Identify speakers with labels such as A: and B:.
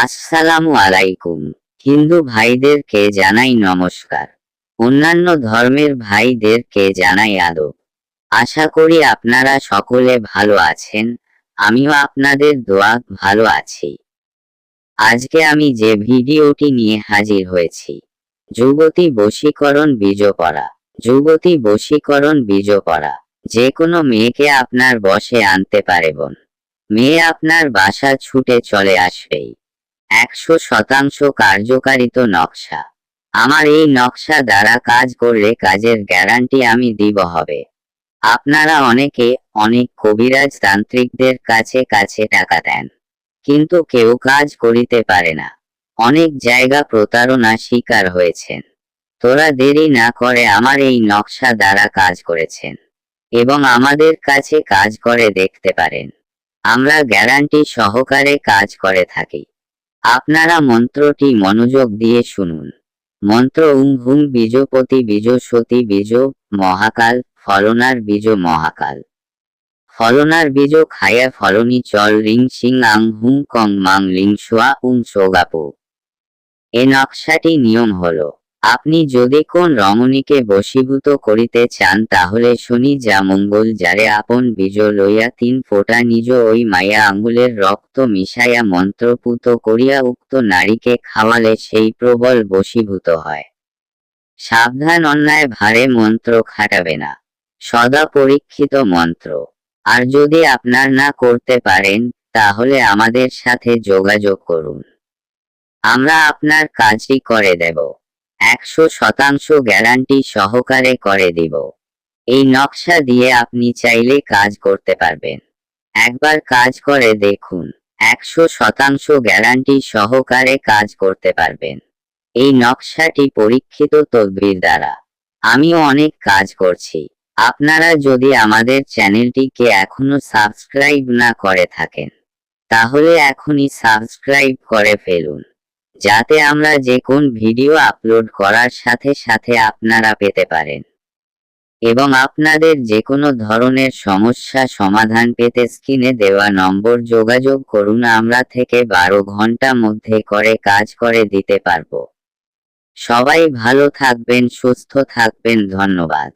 A: আসসালামু আলাইকুম হিন্দু ভাইদেরকে জানাই নমস্কার। অন্যান্য ধর্মের ভাইদেরকে জানাই আদব। আশা করি আপনারা সকলে ভালো আছেন, আমিও আপনাদের দোয়া ভালো আছি। আজকে আমি যে ভিডিওটি নিয়ে হাজির হয়েছি, যুবতী বশীকরণ বীজ পড়া যুবতী বশীকরণ বীজ পড়া যে কোনো মেয়েকে আপনার বশে আনতে পারে বোন। মেয়ে আপনার বাসা ছুটে চলে আসবেই। একশো শতাংশ কার্যকারিত নকশা। আমার এই নকশা দ্বারা কাজ করলে কাজের গ্যারান্টি আমি দিব হবে। আপনারা অনেকে অনেক কবিরাজ তান্ত্রিকদের কাছে কাছে টাকা দেন, কিন্তু কেউ কাজ করিতে পারে না। অনেক জায়গা প্রতারণা শিকার হয়েছেন। তোরা দেরি না করে আমার এই নকশা দ্বারা কাজ করেছেন এবং আমাদের কাছে কাজ করে দেখতে পারেন। আমরা গ্যারান্টি সহকারে কাজ করে থাকি। আপনারা মন্ত্রটি মনোযোগ দিয়ে শুনুন। মন্ত্র উং হুম বীজপতি বীজ সতী বীজ মহাকাল, ফলনার বীজ মহাকাল। ফলনার বীজ খায়া ফলনি চল রিং সিং আং হুম কং মাং লিং সোয়া উং সোগাপু। এ নকশাটি নিয়ম হলো। আপনি যদি কোন রমণীকে বশীভূত করিতে চান তাহলে শনি যা মঙ্গল যারে আপন বীজ লইয়া তিন ফোঁটা নিজ ওই মায়া আঙ্গুলের রক্ত মিশাইয়া মন্ত্রপুত করিয়া উক্ত নারীকে খাওয়ালে সেই প্রবল বশীভূত হয়। সাবধান অন্যায় ভারে মন্ত্র খাটাবে না। সদা পরীক্ষিত মন্ত্র। আর যদি আপনার না করতে পারেন, তাহলে আমাদের সাথে যোগাযোগ করুন। আমরা আপনার কাজটি করে দেব। একশো শতাংশ গ্যারান্টি সহকারে করে দিব। এই নকশা দিয়ে আপনি চাইলে কাজ করতে পারবেন। একবার কাজ করে দেখুন, একশো শতাংশ গ্যারান্টি সহকারে কাজ করতে পারবেন। এই নকশাটি পরীক্ষিত তদবির দ্বারা। আমিও অনেক কাজ করছি। আপনারা যদি আমাদের চ্যানেলটিকে এখনও সাবস্ক্রাইব না করে থাকেন, তাহলে এখনই সাবস্ক্রাইব করে ফেলুন। যাতে আমরা যে কোন ভিডিও আপলোড করার সাথে সাথে আপনারা পেতে পারেন। এবং আপনাদের যে কোনো ধরনের সমস্যা সমাধান পেতে স্ক্রিনে দেওয়া নম্বর যোগাযোগ করুন, আমরা থেকে বারো ঘণ্টা মধ্যে করে কাজ করে দিতে পারব। সবাই ভালো থাকবেন, সুস্থ থাকবেন, ধন্যবাদ।